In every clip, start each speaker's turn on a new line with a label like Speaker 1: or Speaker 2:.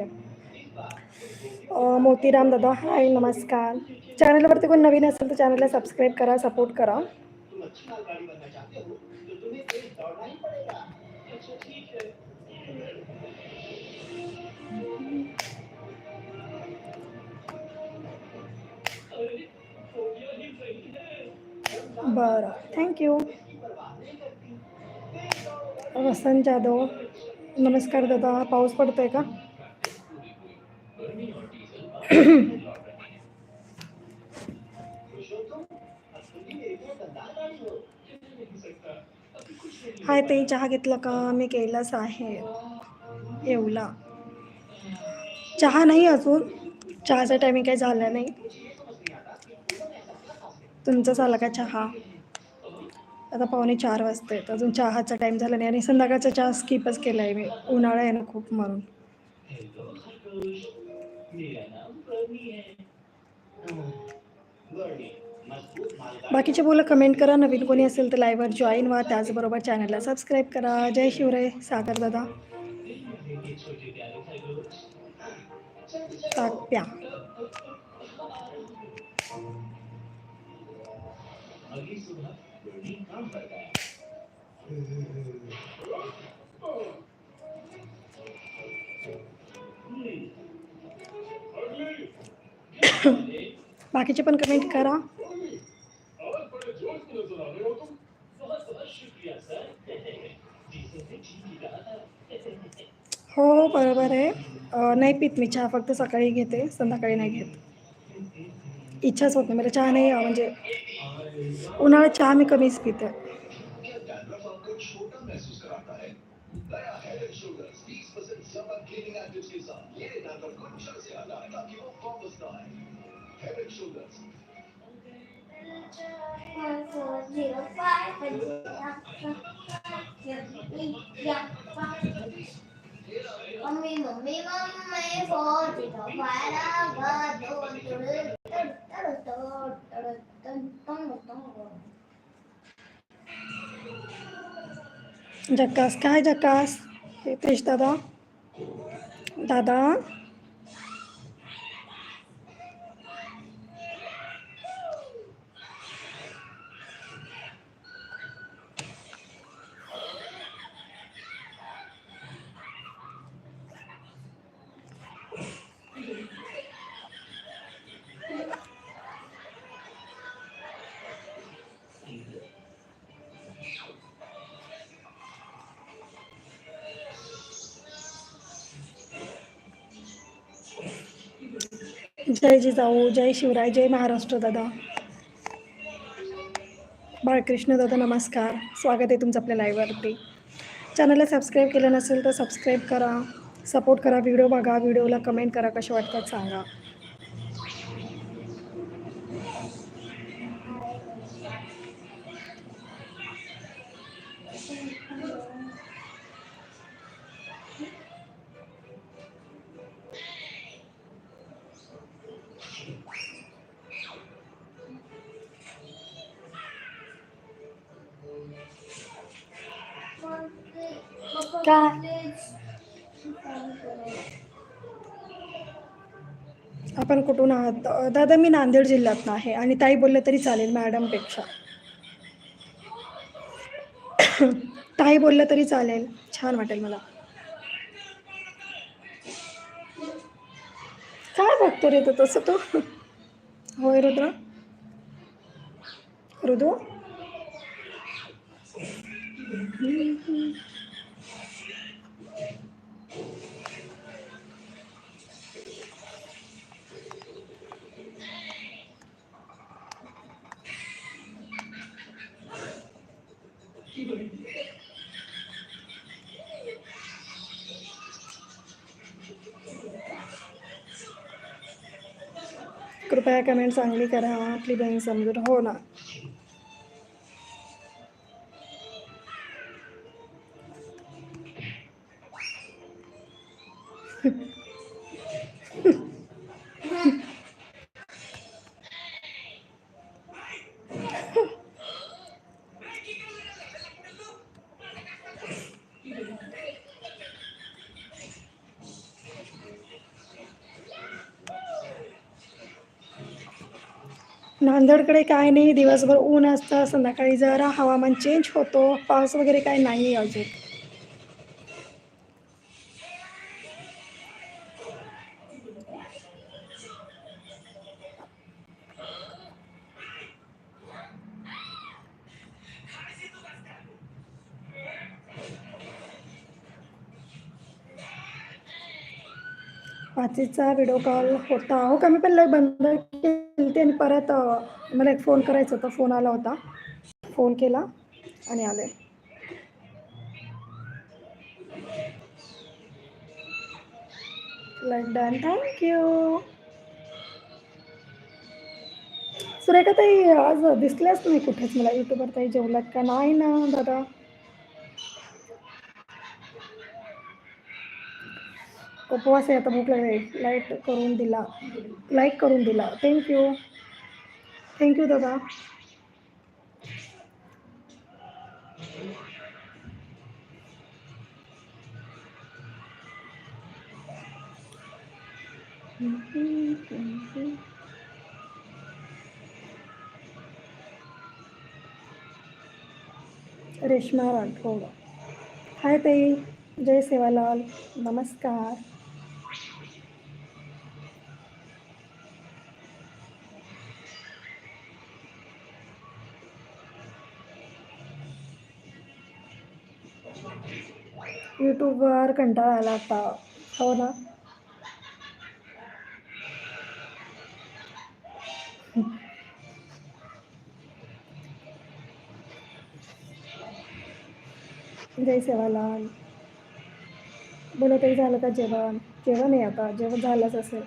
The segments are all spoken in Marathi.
Speaker 1: अं, मोतीराम दादा हाय नमस्कार। चॅनलवरती कोण नवीन असेल तर चॅनलला सबस्क्राईब करा सपोर्ट करा. बरं थँक्यू वसंत जाधव नमस्कार दादा पाऊस पडतोय का? हाय ते चहा घेतला का? मी केलाच आहे. येवला. चहा नाही अजून. चहाचा टायमिंग काही झाला नाही. तुमचा झाला का चहा? आता पावणे चार वाजते अजून चहाचा टाईम झाला नाही आणि संध्याकाळचा चहा स्किपच केला आहे मी. उन्हाळा आहे ना खूप म्हणून. बाकीचे बोला कमेंट करा. नवीन कोणी असेल तर लाईव्हवर जॉईन व्हा. त्याचबरोबर चॅनलला सबस्क्राईब करा. जय शिवराय. सागर दादा. ताप्या बाकीचे पण कमेंट करा. हो हो बरोबर आहे. नाही पित मी चहा फक्त सकाळी घेते संध्याकाळी नाही घेत. इच्छाच होत नाही मला चहा नाही म्हणजे उन्हाळ्यात चहा मी कमीच पिते.
Speaker 2: One four zero five and Mummy, mummy, mummy, four zero five, one two three,
Speaker 1: जक्कास काय जक्कास हितेश दादा दादा जय जिजाऊ जय शिवराय जय महाराष्ट्र दादा. बाळकृष्ण दादा नमस्कार. स्वागत आहे तुमचं आपल्या लाईव्हवरती चॅनलला सबस्क्राईब केलं नसेल तर सबस्क्राईब करा. सपोर्ट करा. व्हिडिओ बघा. व्हिडिओला कमेंट करा. कसे वाटतात सांगा. काय? आपण कुठून आहात? दादा मी नांदेड जिल्ह्यातनं आहे आणि ताई बोललं तरी चालेल मॅडमपेक्षा. ताई बोललं तरी चालेल. छान वाटेल मला. काय बघतो रे तो तसं तू? होय रुद्र? रुदू? कृपया कमेंट चांगली करा. आपली बहीण समजून हो ना. नांदेडकडे काय नाही. दिवसभर ऊन असतं संध्याकाळी जरा हवामान चेंज होतो. पाऊस वगैरे काय नाही आहे अजून. पाचीचा व्हिडिओ कॉल होता. हो का? मी पण लय बंद केली आणि परत मला एक फोन करायचा होता. फोन आला होता. फोन केला आणि आले. लंडन थँक्यू सुरेखा ताई आज दिसल्याच नाही कुठेच? मला युट्यूबवर ताई जेवलात का? नाही ना दादा. उपवास आहे आता भूक लागली. लाइट करून दिला. लाईक करून दिला. थँक्यू थँक्यू दादा. रेश्मा राठोड. हाय ताई. जय सेवालाल. नमस्कार. यूट्यूबवर कंटाळा आला आता हो ना? जय सेवालाल. बोला तरी झालं का जेवण? जेवण आहे आता. जेवण झालंच असेल.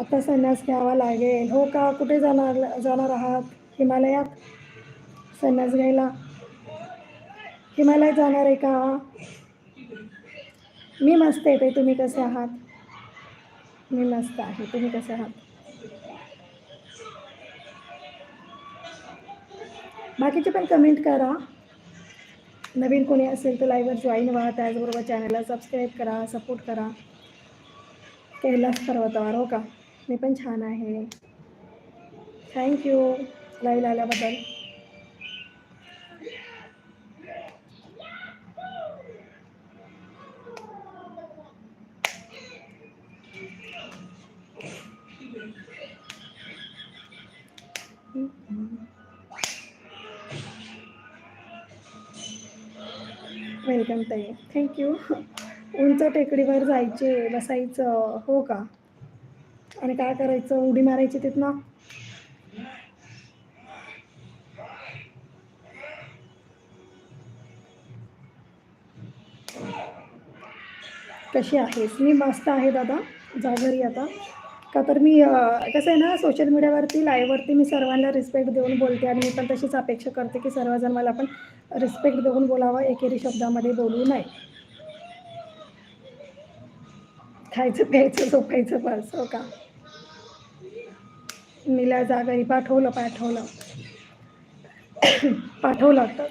Speaker 1: आता संन्यास घ्यावा लागेल. हो का? कुठे जाणार जाणार आहात? हिमालयात? संन्यास घ्यायला? हिमालयात जाणार आहे का? मी मस्त आहे तुम्ही कसे आहात? मी मस्त आहे तुम्ही कसे आहात? बाकीचे पण कमेंट करा. नवीन कोणी असेल तर लाईव्हवर जॉईन व्हा त्याचबरोबर चॅनलला सबस्क्राईब करा सपोर्ट करा. कैलास पर्वतावर हो का? मी पण छान आहे. थँक्यू लाईव्ह आल्याबद्दल. वेलकम ताई. थँक्यू उंच टेकडीवर जायचे बसायचं हो का? आणि काय करायचं? उडी मारायची तिथनं? कशी आहेस? मी मस्त आहे दादा. जा घरी आता. का तर मी कसं आहे ना सोशल मीडियावरती लाईव्हवरती मी सर्वांना रिस्पेक्ट देऊन बोलते आणि मी पण तशीच अपेक्षा करते की सर्वजण मला पण रिस्पेक्ट देऊन बोलावं एकेरी शब्दामध्ये बोलू नये. खायचं प्यायचं झोपायचं बस हो का? मिला जा घरी पाठवलं पाठवलं. पाठवलं आताच.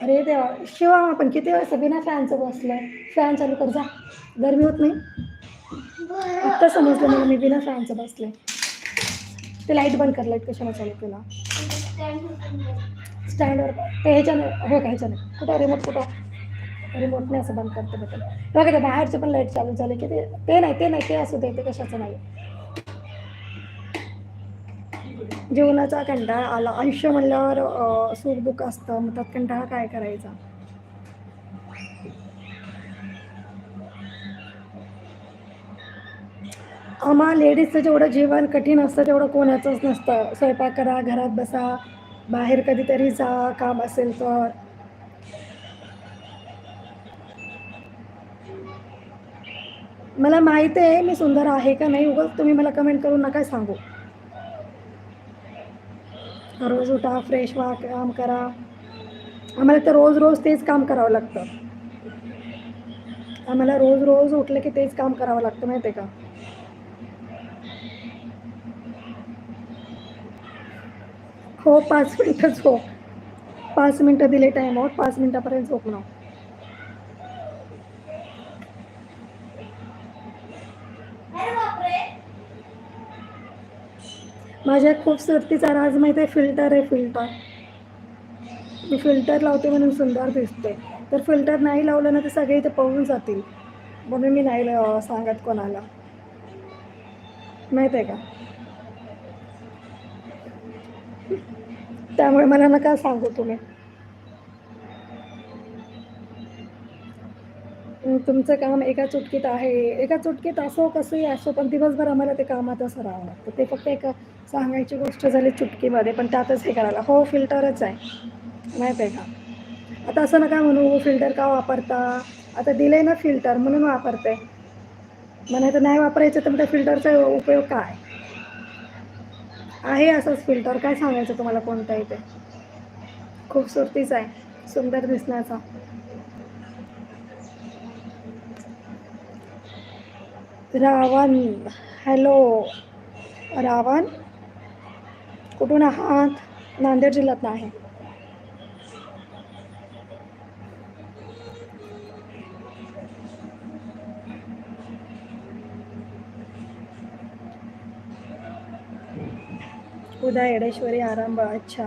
Speaker 1: अरे देवा शिवा आपण. किती वेळेस बिना फॅनचं बसलं फॅन चालू कर जा. गरमी होत नाही? आत्ता समजलं मला मी बिना फॅनचं बसले ते लाइट बंद कर लाइट कशाला चालू तुला स्टँडवर ते ह्याच्यानं हो का ह्याच्यानं. कुठं रिमोट कुठं? रिमोटने असं बंद करते बटन बघा ते बाहेरचे पण लाइट चालू झाले की ते ते नाही ते नाही ते असू दे ते कशाचं नाही. जीवनाचा कंटाळा आला. आयुष्य म्हणल्यावर सुख दुःख असतं. मग त्यात कंटाळा काय करायचा? आम्हा लेडीजचं जेवढं जीवन कठीण असतं तेवढं कोणाचंच नसतं. स्वयंपाक करा घरात बसा बाहेर कधीतरी जा काम असेल तर. मला माहिती आहे मी सुंदर आहे का नाही उगाच तुम्ही मला कमेंट करून नका सांगू. रोज उठा फ्रेश व्हा काम करा. आम्हाला तर रोज रोज तेच काम करावं लागतं. आम्हाला रोज रोज उठलं की तेच काम करावं लागतं माहिती आहे का? हो पाच मिनटं झोप. पाच मिनटं दिले टाईम आउट पाच मिनटापर्यंत झोपणं माझ्या खूपसुरतीचा राज माहिती आहे फिल्टर आहे फिल्टर. मी फिल्टर लावते म्हणून सुंदर दिसते. तर फिल्टर नाही लावलं ना तर सगळे इथे पळून जातील. म्हणून मी नाही सांगत कोणाला. माहीत आहे का? त्यामुळे मला नका सांगू तुम्ही. तुमचं काम एका चुटकीत आहे. एका चुटकीत असो कसंही असो पण दिवसभर आम्हाला ते कामातच राहावं लागतं. ते फक्त एक सांगायची गोष्ट झाली चुटकीमध्ये पण त्यातच हे करायला. हो फिल्टरच आहे. माहीत आहे का? आता असं नका म्हणू हो, फिल्टर का वापरता? आता दिले ना फिल्टर म्हणून वापरते म्हणे तर नाही वापरायचं तर मग त्या फिल्टरचा उपयोग काय? आहे असंच फिल्टर. काय सांगायचं तुम्हाला कोणता आहे ते? खूपसुरतीच आहे. सुंदर दिसण्याचा रावण. हॅलो. रावण? कुठून आहात? नांदेड जिल्ह्यात आहे. उद्या येडेश्वरी आरंभ अच्छा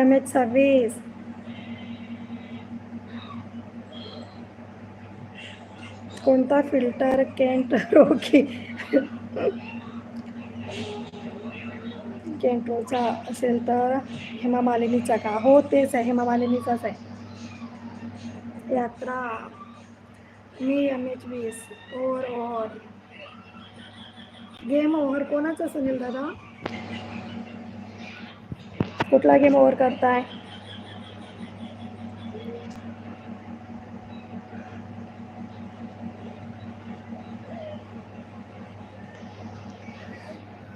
Speaker 1: एम एच सव्वीस. कोणता फिल्टर केंट रोकी केंट्रोचा असेल तर हेमा मालिनीचा का? हो तेच आहे. हेमा मालिनीचाच आहे. यात्रा. मी एम एच वीस ओवर ओव्हर गेम ओव्हर कोणाचा सुनील दादा? कुठला गेम ओव्हर करताय?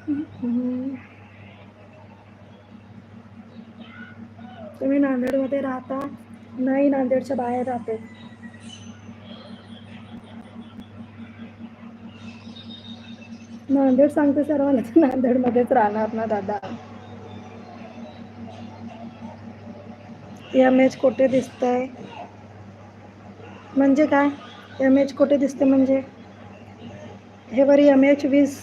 Speaker 1: हम्म. तुम्ही नांदेडमध्ये राहता? नाही नांदेडच्या बाहेर राहते. नांदेड सांगते सर्वांना नांदेडमध्येच राहणार ना दादा? एम एच कुठे दिसतंय? म्हणजे काय? एम एच कुठे दिसते म्हणजे? हे बरी एम एच वीस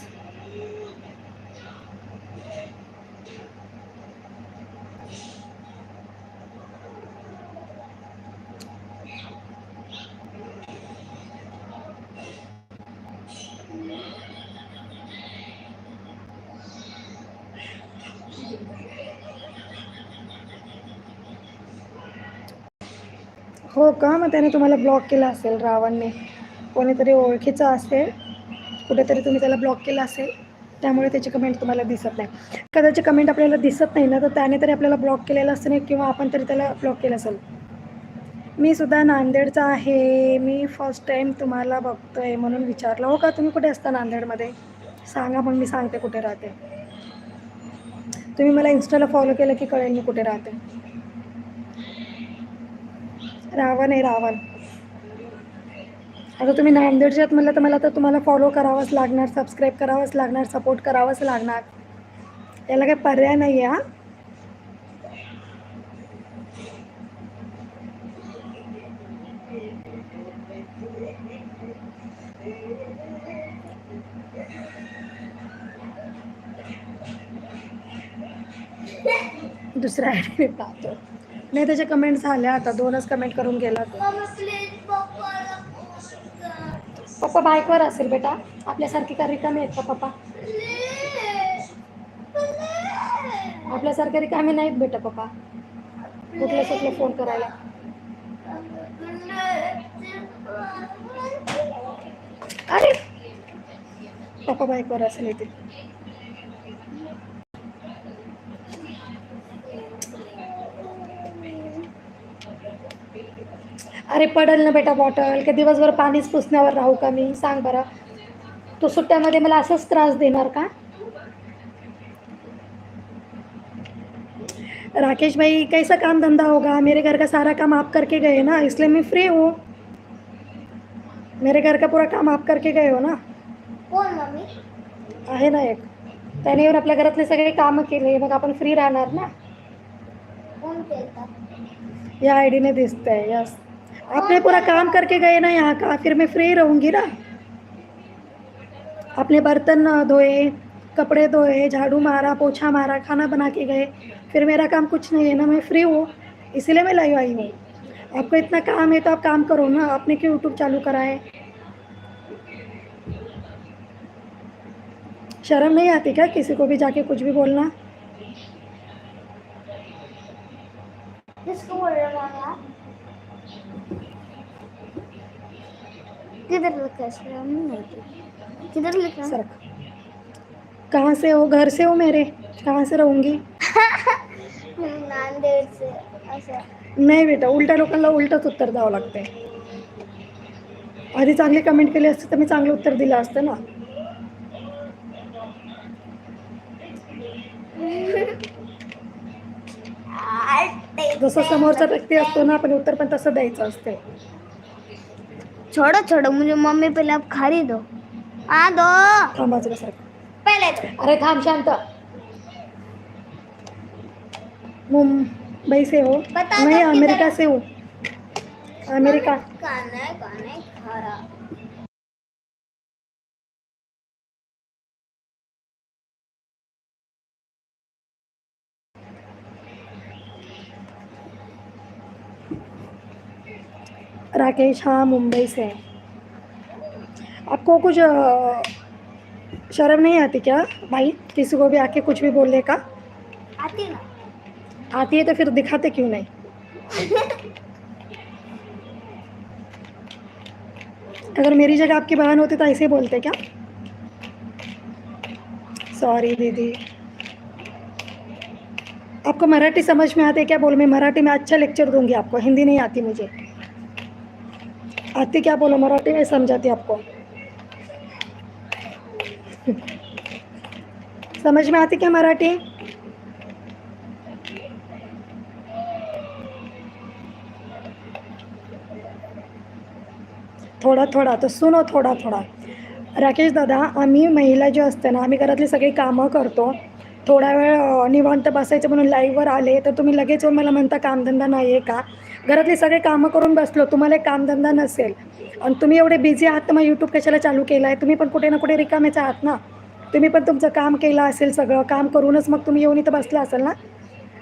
Speaker 1: हो का मग त्याने तुम्हाला ब्लॉक केला असेल रावणने. कोणीतरी ओळखीचं असेल कुठेतरी तुम्ही त्याला ब्लॉक केला असेल त्यामुळे त्याची कमेंट तुम्हाला दिसत नाही. कदाचित कमेंट आपल्याला दिसत नाही ना तर त्याने तरी आपल्याला ब्लॉक केलेलं असतं नाही किंवा आपण तरी त्याला ब्लॉक केलं असेल. मी सुद्धा नांदेडचा आहे. मी फर्स्ट टाईम तुम्हाला बघतोय म्हणून विचारलं. हो का? तुम्ही कुठे असता नांदेडमध्ये? सांगा मग मी सांगते कुठे राहते. तुम्ही मला इन्स्टाला फॉलो केलं की कळेल मी कुठे राहते. रावण आहे रावण. आता तुम्ही नांदेडच्या आत म्हणलं तर मला तर तुम्हाला फॉलो करावंच लागणार सबस्क्राईब करावंच लागणार सपोर्ट करावंच लागणार. याला काही पर्याय नाही आहे हा? दुसऱ्या आयडीने पाहतो. नाही त्याच्या कमेंट झाल्या आता. दोनच कमेंट करून गेला पप्पा बाईकवर असेल बेटा. आपल्यासारखी का रिकामी आहेत का पप्पा आपल्यासारखे रिकामी नाहीत बेटा पप्पा कुठलं सुटलं फोन करायला? अरे! पप्पा बाईकवर असेल इथे. अरे पडल ना बेटा बॉटल का दिवसभर पाणीच पुसण्यावर राहू का मी? सांग बरं. तू सुट्ट्यामध्ये मला असंच त्रास देणार का? राकेश भाई कैसा काम धंधा होगा? मेरे घर का सारा काम आप करके गए ना इसलिए मैं फ्री हूँ. मेरे घर का पूरा काम आप करके गए हो ना?
Speaker 2: कोण मम्मी?
Speaker 1: आहे ना एक. त्याने येऊन आपल्या घरातले सगळे कामं केले मग आपण फ्री राहणार ना?
Speaker 2: कोण केलं
Speaker 1: या आईडीने दिसतंय यस. आपने पूरा काम करके गए ना यहाँ का, फिर मैं फ्री रहूँगी ना। आपने बर्तन धोए, कपड़े धोए, झाड़ू मारा, पोछा मारा, खाना बना के गए। फिर मेरा काम कुछ नहीं है ना, मैं फ्री हूँ, इसीलिए मैं लाइव आई हूँ। आपको इतना काम है तो आप काम करो ना, आपने क्यों यूट्यूब चालू करा है? शर्म नहीं आती क्या किसी को भी जाके कुछ भी बोलना?
Speaker 2: किसको बोल रहे हो किधर लिखा है नहीं किधर लिखा
Speaker 1: सरक कहाँ से हो? घर से हो मेरे? कहाँ से रहूँगी?
Speaker 2: नांदेड से। असं
Speaker 1: नाही बेटा उलट्या लोकांना उलटच उत्तर द्यावं लागते आधी चांगली कमेंट केली असती तर मी चांगलं उत्तर दिलं असतं ना. जसं समोरचा व्यक्ती असतो ना आपण उत्तर पण तसं द्यायचं असते
Speaker 2: छोड़ो छोड़ो मुझे मम्मी पहले आप खारी दो. हाँ दो. पहले
Speaker 1: अरे थांब शांत. मुंबई से हो.
Speaker 2: बता
Speaker 1: नहीं अमेरिका से हो? अमेरिका.
Speaker 2: खाना है खाना है? खारा.
Speaker 1: राकेश हाँ मुंबई से। है आपको कुछ शर्म नहीं आती क्या? भाई किसी को भी आके कुछ भी बोलने का?
Speaker 2: आती ना।
Speaker 1: आती है तो फिर दिखाते क्यों नहीं? अगर मेरी जगह आपकी बहन होती तो ऐसे ही बोलते क्या? सॉरी दीदी। आपको मराठी समझ में आते है क्या बोल? मैं मराठी में अच्छा लेक्चर दूँगी आपको हिंदी नहीं आती मुझे। आती क्या बोलो मराठी में समझाती आपको? समझ में आती क्या मराठी? थोडा थोडा तर सुनो थोडा थोडा। राकेश दादा आम्ही महिला जे असते ना आम्ही घरातली सगळी कामं करतो. थोडा वेळ निवांत बसायचं म्हणून लाईव्हवर आले तर तुम्ही लगेच मला म्हणता कामधंदा नाही आहे का? घरातले सगळे कामं करून बसलो तुम्हाला एक कामधंदा नसेल. आणि तुम्ही एवढे बिझी आहात तर मग यूट्यूब कशाला चालू केलं आहे तुम्ही पण कुठे ना कुठे रिकामेच आहात ना? तुम्ही पण तुमचं काम केलं असेल सगळं काम करूनच मग तुम्ही येऊन इथं बसला असाल ना?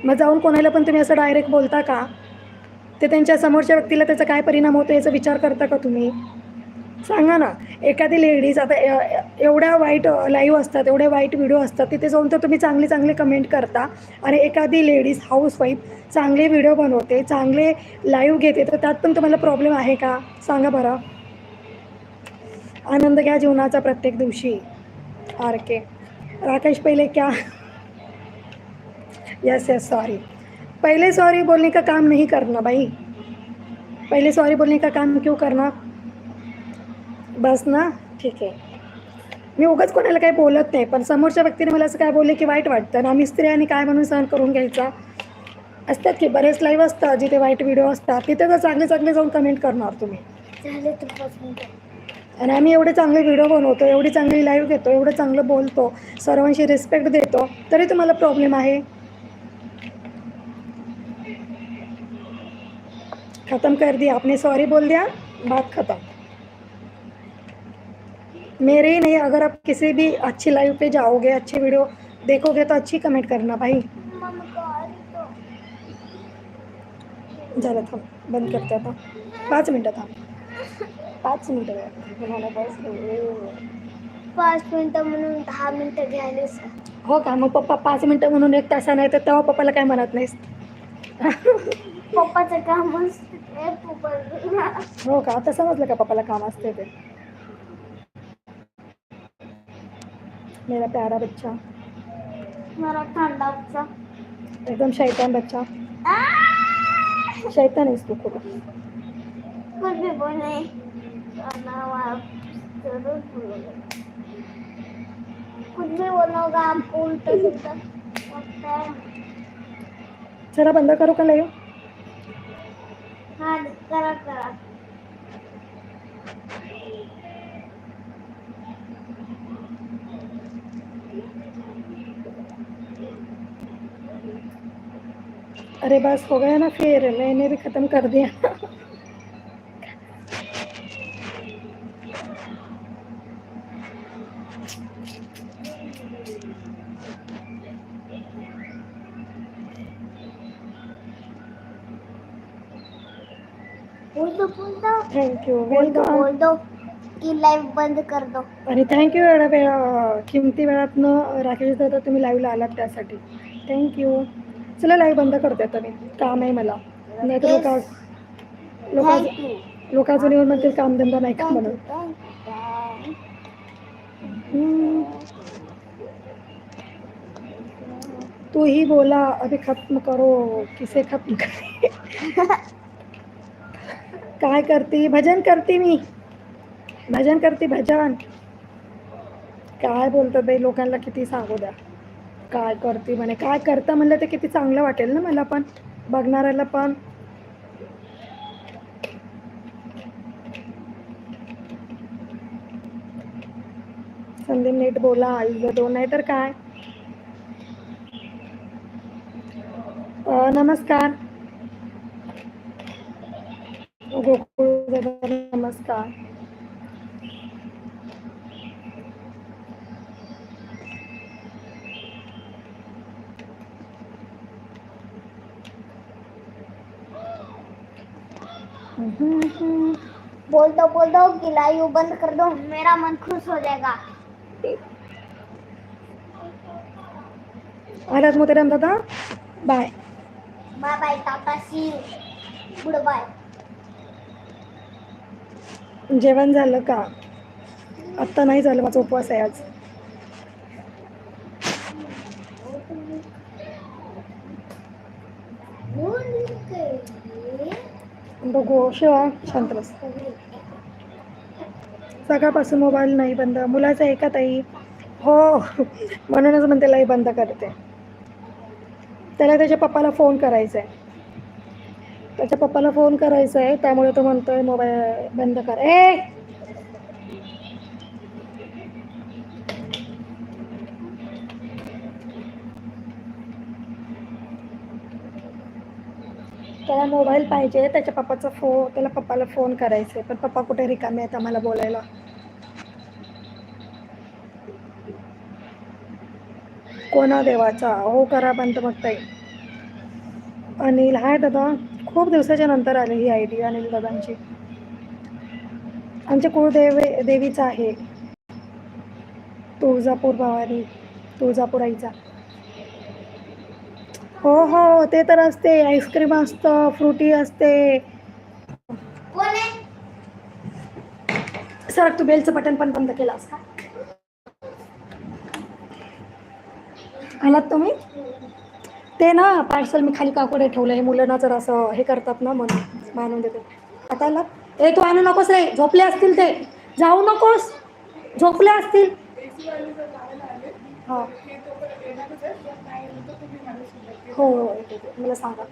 Speaker 1: मग जाऊन कोणाला पण तुम्ही असं डायरेक्ट बोलता का? ते त्यांच्या समोरच्या व्यक्तीला त्याचा काय परिणाम होतो याचा विचार करता का तुम्ही? सांगा ना. एखादी लेडीज आता ए- एवढ्या वाईट लाईव्ह असतात एवढे वाईट व्हिडिओ असतात तिथे जाऊन तर तुम्ही चांगले चांगले कमेंट करता. आणि एखादी लेडीज हाऊसवाईफ चांगले व्हिडिओ बनवते चांगले लाईव्ह घेते तर त्यात पण तुम्हाला प्रॉब्लेम आहे का? सांगा बरं. आनंद घ्या जीवनाचा प्रत्येक दिवशी. आर के राकेश पहिले क्या? यस यस सॉरी पहले सॉरी बोलने का काम नहीं करना भाई पहले सॉरी बोलने का काम क्यों करना बस ना? ठीक आहे. मी उगाच कोणाला काही बोलत नाही पण समोरच्या व्यक्तीने मला असं काय बोलले की वाईट वाटतं ना आम्ही स्त्रियांनी काय म्हणून सहन करून घ्यायचा? असतात की बरेच लाईव्ह असतात जिथे वाईट व्हिडिओ असतात तिथे तर चांगले चांगले जाऊन कमेंट करणार तुम्ही. आणि आम्ही एवढे चांगले व्हिडिओ बनवतो एवढी चांगली लाईव्ह घेतो एवढं चांगलं बोलतो सर्वांशी रिस्पेक्ट देतो तरी तुम्हाला प्रॉब्लेम आहे. खत्म कर दिया आपने सॉरी बोल दिया बात खत्म. मेरे ही नहीं अगर आप किसी भी अच्छी लाइव पे जाओगे अच्छे वीडियो देखोगे तो अच्छी कमेंट करना भाई। झालं थांब बंद करते आता पाच मिनटं थांब पाच मिनटं. तुम्हाला बस
Speaker 2: पाच मिनिटं। म्हणून दहा मिनिटं घ्यायलाच
Speaker 1: हो का? मग पप्पा पाच मिनटं म्हणून एक तासा नाही तर तेव्हा पप्पाला काय म्हणत नाहीस?
Speaker 2: पप्पाचं काम असते
Speaker 1: हो का? आता समजलं का पप्पाला काम असते ते? मेरा प्यारा बच्चा।
Speaker 2: मला थंडाचा
Speaker 1: एकदम शैतान बच्चा। शैतान आहेस तू खूप
Speaker 2: कुछ भी बोले। कुछ भी बोलोगा आपको उल्टा सीधा लगता है।
Speaker 1: जरा बंद करू का लाईव्ह
Speaker 2: हाँ करा करा।
Speaker 1: अरे बस हो गया ना फिर मैंने भी ख़त्म कर दिया।
Speaker 2: थँक यू बोल दो। की लाईव्ह बंद कर दो।
Speaker 1: अरे थँक्यू एवढ्या वेळा किमती वेळातनं राकेश दादा तुम्ही लाईव्हला आलात त्यासाठी. थँक्यू चला लाईव्ह बंद करते आता मी. काम आहे मला. नाही तर लोक लोक लोक अजून येऊन म्हणतील कामधंदा नाही का? म्हणून. तू ही बोला अभी खत्म करो किसे खत्म करे काय करती? भजन करते मी. भजन करते भजन. काय बोलतात बाई लोकांना किती सांगू द्या. काय करते म्हणे? काय करता म्हणलं ते किती चांगलं वाटेल ना मला पण. बघणाऱ्याला पण. संदीप नीट बोला आई दोन नाही तर काय? नमस्कार. गोकुळ नमस्कार.
Speaker 2: बोल दो बोल दो कि लाइव बंद कर दो मेरा मन खुश हो जाएगा।
Speaker 1: आलात मोतेराम दादा? Bye
Speaker 2: bye bye tata see good bye
Speaker 1: जेवण झालं का? आत्ता नाही झालं माझा उपवास आहे आज. बघू शिवा शांतरस सकाळपासून मोबाईल नाही बंद. मुलाचं आहे का ताई? हो. म्हणूनच म्हणते लाई बंद करते. त्याला त्याच्या पप्पाला फोन करायचा आहे त्याच्या पप्पाला फोन करायचा आहे त्यामुळे तो म्हणतोय मोबाईल बंद कर. ए! त्याला मोबाईल पाहिजे त्याच्या पप्पाचा फो त्याला पप्पाला फोन करायचा आहे पण पप्पा कुठे रिकामे आहेत आम्हाला बोलायला? कोणा देवाचा? हो करा बंद मग ताई. अनिल हाय दादा. खूप दिवसाच्या नंतर आली ही आयडिया अनिल दादांची. आमच्या कुळदेवे देवीचा आहे. तुळजापूर भवानी तुळजापूर आईचा हो हो ते तर असते. आईस्क्रीम असतं फ्रुटी असते. सर तू बेलचं बटन पण बंद केलास का? आलात तुम्ही? ते ना पार्सल मी खाली काकडे ठेवलं. आहे मुलांना जर असं हे करतात ना म्हणून मानून देते आता आलात? ए तू आणू नकोस रे. झोपले असतील ते. जाऊ नकोस. झोपले असतील. हां. हो हो, हो येते, आहे. मला सांगा.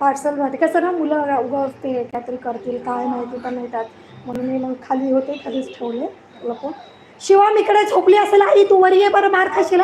Speaker 1: पार्सल राहते कसं ना मुलं उगाच ते काहीतरी करतील काय माहिती पण नाही त्यात. म्हणून मी मग खाली होते खालीच ठेवले. लोक शिवा मी इकडे झोपली असेल. आई तू वर ये बरं मार खाशील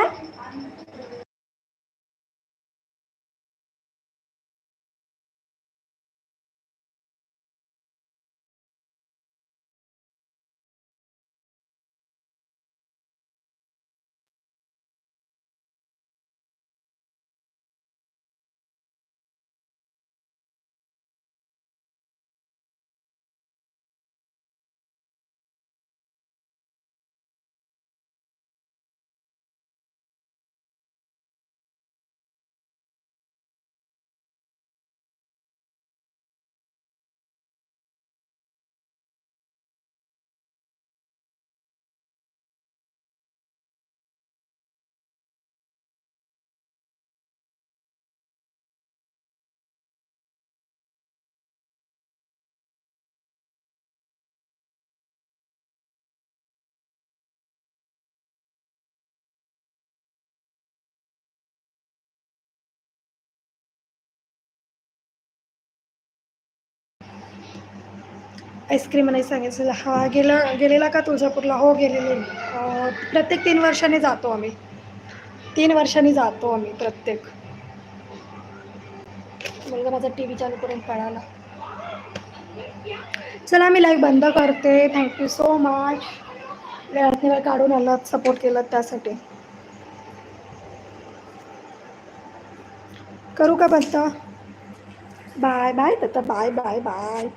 Speaker 1: आईस्क्रीम नाही सांगितलं हा गेला गेलेला का तुळजापूरला? हो गेलेले प्रत्येक तीन वर्षाने जातो आम्ही. तीन वर्षांनी जातो आम्ही प्रत्येक. मुलगा माझा टी व्ही चालू करून पळाला. चला मी लाईव्ह बंद करते. थँक्यू सो मच वेळात वेळ काढून आलात सपोर्ट केलात त्यासाठी. करू का बंद? Bye bye Datta bye bye bye